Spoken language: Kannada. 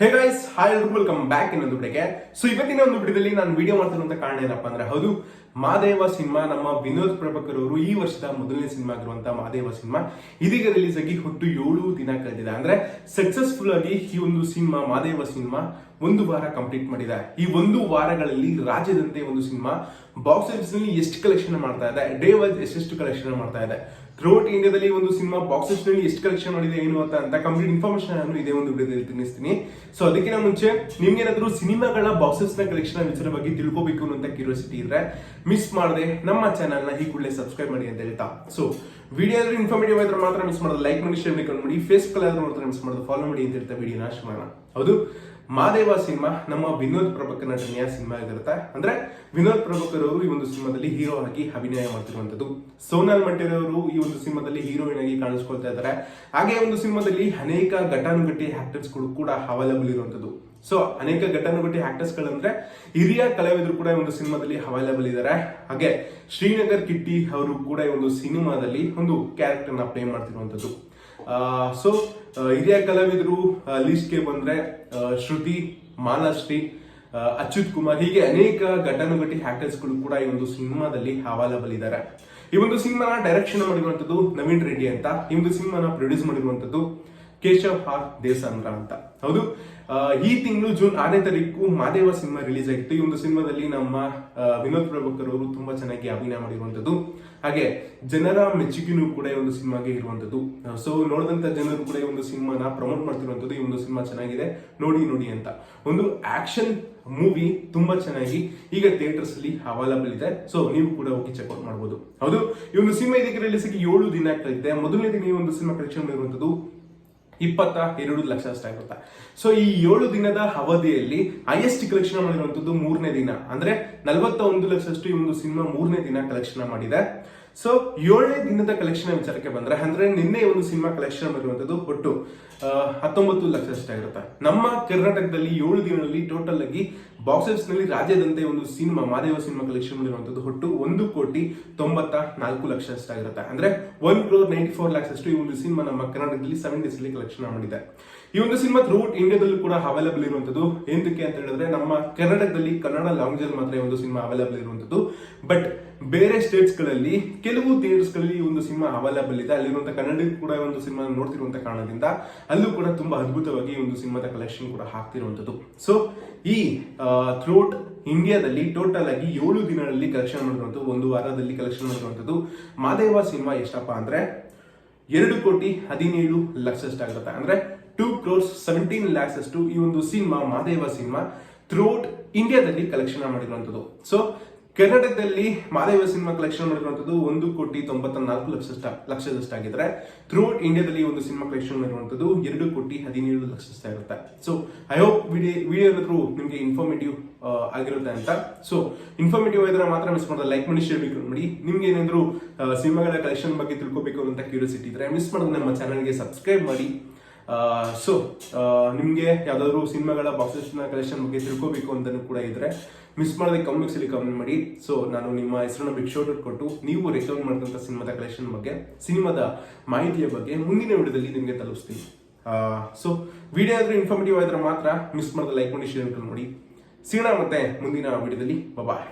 ಹೇ ಗೈಸ್ ಹಾಯ್ ಎಲ್ರು ವೆಲ್ಕಮ್ ಬ್ಯಾಕ್ ಇನ್ನೊಂದು ಬಿಡಿಗೆ ಸೊ ಇವತ್ತಿನ ಒಂದು ವಿಡಿಯೋದಲ್ಲಿ ನಾನು ವಿಡಿಯೋ ಮಾಡ್ತಿರುವಂತ ಕಾರಣ ಏನಪ್ಪ ಅಂದ್ರೆ, ಹೌದು, ಮಾದೇವ ಸಿನಿಮಾ, ನಮ್ಮ ವಿನೋದ್ ಪ್ರಭಾಕರ್ ಅವರು ಈ ವರ್ಷದ ಮೊದಲನೇ ಸಿನಿಮಾ ಆಗಿರುವಂತ ಮಾದೇವ ಸಿನಿಮಾ, ಇದೀಗ ರಿಲೀಸ್ ಆಗಿ ಒಟ್ಟು ಏಳು ದಿನ ಕಳೆದಿದೆ. ಅಂದ್ರೆ ಸಕ್ಸಸ್ಫುಲ್ ಆಗಿ ಈ ಒಂದು ಸಿನಿಮಾ, ಮಾದೇವ ಸಿನಿಮಾ ಒಂದು ವಾರ ಕಂಪ್ಲೀಟ್ ಮಾಡಿದೆ. ಈ ಒಂದು ವಾರಗಳಲ್ಲಿ ರಾಜ್ಯದಂತೆ ಒಂದು ಸಿನಿಮಾ ಬಾಕ್ಸ್ ಆಫೀಸ್ನಲ್ಲಿ ಎಷ್ಟು ಕಲೆಕ್ಷನ್ ಮಾಡ್ತಾ ಇದೆ ಡೇ ವೈಸ್ ಎಷ್ಟೆಷ್ಟು ಕಲೆಕ್ಷನ್ ಮಾಡ್ತಾ ಇದೆ. ಥ್ರೂಟ್ ಇಂಡಿಯಾದಲ್ಲಿ ಒಂದು ಸಿನಿಮಾ ಬಾಕ್ಸ್ ಆಫೀಸ್ನಲ್ಲಿ ಎಷ್ಟು ಕಲೆಕ್ಷನ್ ಮಾಡಿದೆ ಏನು ಅಂತ ಅಂತ ಕಂಪ್ಲೀಟ್ ಇನ್ಫಾರ್ಮೇಶನ್ ನಾನು ಇದೇ ಒಂದು ವಿಡಿಯೋದಲ್ಲಿ ತಿಳಿಸ್ತೀನಿ. ಸೊ ಅದಕ್ಕಿಂತ ಮುಂಚೆ ನಿಮ್ಗೆ ಏನಾದ್ರು ಸಿನಿಮಾಗಳ ಬಾಕ್ಸ್ ಆಫೀಸ್ನ ಕಲೆಕ್ಷನ್ ವಿಚಾರ ಬಗ್ಗೆ ತಿಳ್ಕೋಬೇಕು ಅಂತ ಕ್ಯೂರಿಯಾಸಿಟಿ ಇದ್ರೆ ಮಿಸ್ ಮಾಡದೆ ನಮ್ಮ ಚಾನಲ್ನ ಈ ಕೂಡಲೇ ಸಬ್ಸ್ಕ್ರೈಬ್ ಮಾಡಿ ಅಂತ ಹೇಳ್ತಾ. ಸೊ ವಿಡಿಯೋ ಆದ್ರೆ ಇನ್ಫಾರ್ಮೇಟಿವ್ ಆದ್ರೆ ಮಾತ್ರ ಮಿಸ್ ಮಾಡೋದು ಲೈಕ್ ಮಾಡಿ ಶೇರ್ ಮಾಡಿ ಮಾಡಿ ಫೇಸ್ಬುಕ್ ಆದ್ರೂ ಮಾತ್ರ ಮಿಸ್ ಮಾಡೋದು ಫಾಲೋ ಮಾಡಿ ಅಂತ ಹೇಳ್ತಾ ವಿಡಿಯೋ ನಾಶ ಮಾಡೋಣ. ಹೌದು? ಮಾದೇವ ಸಿನಿಮಾ, ನಮ್ಮ ವಿನೋದ್ ಪ್ರಭಾಕರ್ ನಟನೆಯ ಸಿನಿಮಾ ಆಗಿರುತ್ತೆ. ಅಂದ್ರೆ ವಿನೋದ್ ಪ್ರಭಾಕರ್ ಈ ಒಂದು ಸಿನಿಮಾದಲ್ಲಿ ಹೀರೋ ಆಗಿ ಅಭಿನಯ ಮಾಡ್ತಿರುವಂತದ್ದು ಸೋನಾಲ್ ಮಂಟೇರವರು ಈ ಒಂದು ಸಿನಿಮಾದಲ್ಲಿ ಹೀರೋಯಿನ್ ಆಗಿ ಕಾಣಿಸ್ಕೊಳ್ತಾ ಇದ್ದಾರೆ. ಹಾಗೆ ಒಂದು ಸಿನಿಮಾದಲ್ಲಿ ಅನೇಕ ಘಟಾನುಘಟಿ ಆಕ್ಟರ್ಸ್ಗಳು ಕೂಡ ಅವೈಲಬಲ್ ಇರುವಂತದ್ದು ಸೊ ಅನೇಕ ಘಟಾನುಘಟಿ ಆಕ್ಟರ್ಸ್ ಗಳಂದ್ರೆ ಹಿರಿಯ ಕಲಾವಿದರು ಕೂಡ ಒಂದು ಸಿನಿಮಾದಲ್ಲಿ ಅವೈಲಬಲ್ ಇದ್ದಾರೆ. ಹಾಗೆ ಶ್ರೀನಗರ್ ಕಿಟ್ಟಿ ಅವರು ಕೂಡ ಈ ಒಂದು ಸಿನಿಮಾದಲ್ಲಿ ಒಂದು ಕ್ಯಾರೆಕ್ಟರ್ನ ಪ್ಲೇ ಮಾಡ್ತಿರುವಂತದ್ದು ಸೊ ಹಿರಿಯ ಕಲಾವಿದರು ಲಿಸ್ಟ್ಗೆ ಬಂದರೆ ಶ್ರುತಿ, ಮಾಲಾಶ್ರೀ ಅಚ್ಯುತ್ ಕುಮಾರ್, ಹೀಗೆ ಅನೇಕ ಘಟಾನುಘಟಿ ಹ್ಯಾಕರ್ಸ್ಗಳು ಕೂಡ ಈ ಒಂದು ಸಿನಿಮಾದಲ್ಲಿ ಅವೈಲಬಲ್ ಇದ್ದಾರೆ ಈ ಒಂದು ಸಿನಿಮಾನ ಡೈರೆಕ್ಷನ್ ಮಾಡಿರುವಂಥದ್ದು ನವೀನ್ ರೆಡ್ಡಿ ಅಂತ, ಈ ಒಂದು ಸಿನಿಮಾನ ಪ್ರೊಡ್ಯೂಸ್ ಮಾಡಿರುವಂತದ್ದು ಕೇಶವ್ ಆರ್ ದೇಸಾಂದ್ರ ಅಂತ. ಹೌದು. ಈ ತಿಂಗಳು ಜೂನ್ ಆರನೇ ತಾರೀಕು ಮಾದೇವ ಸಿನಿಮಾ ರಿಲೀಸ್ ಆಗಿತ್ತು. ಈ ಒಂದು ಸಿನಿಮಾದಲ್ಲಿ ನಮ್ಮ ವಿನೋದ್ ಪ್ರಭಾಕರ್ ಅವರು ತುಂಬಾ ಚೆನ್ನಾಗಿ ಅಭಿನಯ ಮಾಡಿರುವಂತದ್ದು ಹಾಗೆ ಜನರ ಮೆಚ್ಚುಗೆನೂ ಕೂಡ ಈ ಒಂದು ಸಿನಿಮಾಗೆ ಇರುವಂತದ್ದು ಸೊ ನೋಡಿದಂತ ಜನರು ಕೂಡ ಈ ಒಂದು ಸಿನಿಮಾನ ಪ್ರಮೋಟ್ ಮಾಡ್ತಿರುವಂತದ್ದು ಈ ಒಂದು ಸಿನಿಮಾ ಚೆನ್ನಾಗಿದೆ. ನೋಡಿ ನೋಡಿ ಅಂತ. ಒಂದು ಆಕ್ಷನ್ ಮೂವಿ ತುಂಬಾ ಚೆನ್ನಾಗಿ ಈಗ ಥಿಯೇಟರ್ಸ್ ಅಲ್ಲಿ ಅವೈಲಬಲ್ ಇದೆ. ಸೊ ನೀವು ಕೂಡ ಹೋಗಿ ಚೆಕ್ಔಟ್ ಮಾಡಬಹುದು ಹೌದು. ಈ ಒಂದು ಸಿನಿಮಾ ಇದಕ್ಕೆ ರಿಲೀಸ್ ಏಳು ದಿನ ಆಗ್ತಾ ಮೊದಲನೇ ದಿನ ಈ ಒಂದು ಸಿನಿಮಾ ಕಲೆಕ್ಷನ್ ಮಾಡಿರುವಂತದ್ದು ಇಪ್ಪತ್ತ ಎರಡು ಲಕ್ಷ ಅಷ್ಟಾಗುತ್ತೆ ಸೊ ಈ ಏಳು ದಿನದ ಅವಧಿಯಲ್ಲಿ ಹೈಯೆಸ್ಟ್ ಕಲೆಕ್ಷನ್ ಮಾಡಿರುವಂತದ್ದು ಮೂರನೇ ದಿನ. ಅಂದ್ರೆ ನಲವತ್ತ ಒಂದು ಲಕ್ಷಷ್ಟು ಈ ಒಂದು ಸಿನಿಮಾ ಮೂರನೇ ದಿನ ಕಲೆಕ್ಷನ್ ಮಾಡಿದೆ. ಸೊ ಏಳನೇ ದಿನದ ಕಲೆಕ್ಷನ್ ವಿಚಾರಕ್ಕೆ ಬಂದ್ರೆ, ಅಂದ್ರೆ ನಿನ್ನೆ ಒಂದು ಸಿನಿಮಾ ಕಲೆಕ್ಷನ್ ಇರುವಂಥದ್ದು ಒಟ್ಟು ಹತ್ತೊಂಬತ್ತು ಲಕ್ಷ ಅಷ್ಟಾಗಿರುತ್ತೆ ನಮ್ಮ ಕರ್ನಾಟಕದಲ್ಲಿ ಏಳು ದಿನದಲ್ಲಿ ಟೋಟಲ್ ಆಗಿ ಬಾಕ್ಸ್ ಆಫೀಸ್ನಲ್ಲಿ ರಾಜ್ಯದಂತೆ ಒಂದು ಸಿನಿಮಾ ಮಾದೇವ ಸಿನಿಮಾ ಕಲೆಕ್ಷನ್ ಮಾಡಿರುವಂತದ್ದು ಒಟ್ಟು ಒಂದು ಕೋಟಿ ತೊಂಬತ್ತ ನಾಲ್ಕು ಲಕ್ಷ ಅಷ್ಟಾಗಿರುತ್ತೆ ಅಂದ್ರೆ one crore ninety four lakhs ಅಷ್ಟು ಈ ಒಂದು ಸಿನಿಮಾ ನಮ್ಮ ಕರ್ನಾಟಕದಲ್ಲಿ ಸೆವೆನ್ ಡೇಸ್ ಅಲ್ಲಿ ಕಲೆಕ್ಷನ್ ಮಾಡಿದೆ. ಈ ಒಂದು ಸಿನಿಮಾ ಥ್ರೂಟ್ ಇಂಡಿಯಾದಲ್ಲೂ ಕೂಡ ಅವೈಲಬಲ್ ಇರುವಂತದ್ದು. ಎಂದಕ್ಕೆ ಅಂತ ಹೇಳಿದ್ರೆ, ನಮ್ಮ ಕರ್ನಾಟಕದಲ್ಲಿ ಕನ್ನಡ ಲ್ಯಾಂಗ್ವೇಜಲ್ಲಿ ಮಾತ್ರ ಒಂದು ಸಿನಿಮಾ ಅವೈಲಬಲ್ ಇರುವಂತದ್ದು. ಬಟ್ ಬೇರೆ ಸ್ಟೇಟ್ಸ್ಗಳಲ್ಲಿ ಕೆಲವು ಥಿಯೇಟರ್ಸ್ಗಳಲ್ಲಿ ಈ ಒಂದು ಸಿನಿಮಾ ಅವೈಲಬಲ್ ಇದೆ. ಅಲ್ಲಿರುವಂಥ ಕನ್ನಡ ಕೂಡ ಒಂದು ಸಿನಿಮಾ ನೋಡ್ತಿರುವಂತ ಕಾರಣದಿಂದ ಅಲ್ಲೂ ಕೂಡ ತುಂಬಾ ಅದ್ಭುತವಾಗಿ ಒಂದು ಸಿನಿಮಾದ ಕಲೆಕ್ಷನ್ ಕೂಡ ಹಾಕ್ತಿರುವಂತದ್ದು ಸೊ ಈ ಥ್ರೂಟ್ ಇಂಡಿಯಾದಲ್ಲಿ ಟೋಟಲ್ ಆಗಿ ಏಳು ದಿನಗಳಲ್ಲಿ ಕಲೆಕ್ಷನ್ ಮಾಡಿರುವಂತದ್ದು ಒಂದು ವಾರದಲ್ಲಿ ಕಲೆಕ್ಷನ್ ಮಾಡಿರುವಂತದ್ದು ಮಾದೇವ ಸಿನಿಮಾ ಎಷ್ಟಪ್ಪ ಅಂದ್ರೆ, ಎರಡು ಕೋಟಿ ಹದಿನೇಳು ಲಕ್ಷಷ್ಟಾಗುತ್ತೆ ಅಂದ್ರೆ ಟೂ ಕ್ರೋರ್ಸ್ ಸೆವೆಂಟೀನ್ ಲ್ಯಾಕ್ಸ್ ಅಷ್ಟು ಈ ಒಂದು ಸಿನಿಮಾ, ಮಾದೇವ ಸಿನಿಮಾ ಥ್ರೂಟ್ ಇಂಡಿಯಾದಲ್ಲಿ ಕಲೆಕ್ಷನ್ ಮಾಡಿರುವಂತದ್ದು ಸೊ ಕರ್ನಾಟಕದಲ್ಲಿ ಮಾದೇವ ಸಿನಿಮಾ ಕಲೆಕ್ಷನ್ ಮಾಡಿರುವಂತದ್ದು ಒಂದು ಕೋಟಿ ತೊಂಬತ್ತ ನಾಲ್ಕು ಲಕ್ಷ ಲಕ್ಷದಷ್ಟಾಗಿದ್ರೆ ಥ್ರೂ ಇಂಡಿಯಾದಲ್ಲಿ ಒಂದು ಸಿನಿಮಾ ಕಲೆಕ್ಷನ್ ಮಾಡಿರುವಂತದ್ದು ಎರಡು ಕೋಟಿ ಹದಿನೇಳು ಲಕ್ಷ ಇರುತ್ತೆ. So I hope video video through ನಿಮಗೆ ಇನ್ಫಾರ್ಮೇಟಿವ್ ಆಗಿರುತ್ತೆ ಅಂತ. ಸೊ ಇನ್ಫಾರ್ಮೇಟಿವ್ ಆಗಿದ್ರೆ ಮಾತ್ರ ಮಿಸ್ ಮಾಡೋದು. ಲೈಕ್ ಮಾಡಿ ಶೇರ್ ಮಾಡಿ ನಿಮ್ಗೆ ಏನಾದ್ರು ಸಿನಿಮಾಗಳ ಕಲೆಕ್ಷನ್ ಬಗ್ಗೆ ತಿಳ್ಕೊಬೇಕು ಅಂತ ಕ್ಯೂರಿಯಾಸಿಟಿ ಇದ್ರೆ ಮಿಸ್ ಮಾಡೋದು ನಮ್ಮ ಚಾನಲ್ಗೆ ಸಬ್ಸ್ಕ್ರೈಬ್ ಮಾಡಿ. ಸೊ ನಿಮಗೆ ಯಾವುದಾದ್ರು ಸಿನಿಮಾಗಳ ಬಾಕ್ಸಸ್ ಕಲೆಕ್ಷನ್ ಬಗ್ಗೆ ತಿಳ್ಕೊಬೇಕು ಅಂತಲೂ ಕೂಡ ಇದ್ರೆ ಮಿಸ್ ಮಾಡದೆ ಕಮೆಂಟ್ಸ್ ಅಲ್ಲಿ ಕಮೆಂಟ್ ಮಾಡಿ. ಸೊ ನಾನು ನಿಮ್ಮ ಹೆಸರನ್ನ ಬಿಗ್ ಶೋಟ್ ಕೊಟ್ಟು ನೀವು ರೆಕಮೆಂಡ್ ಮಾಡಿದಂಥ ಸಿನಿಮಾದ ಕಲೆಕ್ಷನ್ ಬಗ್ಗೆ, ಸಿನಿಮಾದ ಮಾಹಿತಿಯ ಬಗ್ಗೆ ಮುಂದಿನ ವಿಡಿಯೋದಲ್ಲಿ ನಿಮಗೆ ತಲುಪಿಸ್ತೀನಿ. ಸೊ ವಿಡಿಯೋ ಆದರೆ ಇನ್ಫಾರ್ಮೇಟಿವ್ ಆದರೆ ಮಾತ್ರ ಮಿಸ್ ಮಾಡಿದ ಲೈಕ್ ಮಾಡಿ ಶೇರ್ ಮಾಡಿ. ಸಿಗೋಣ ಮತ್ತೆ ಮುಂದಿನ ವಿಡಿಯೋದಲ್ಲಿ. ಬಾಯ್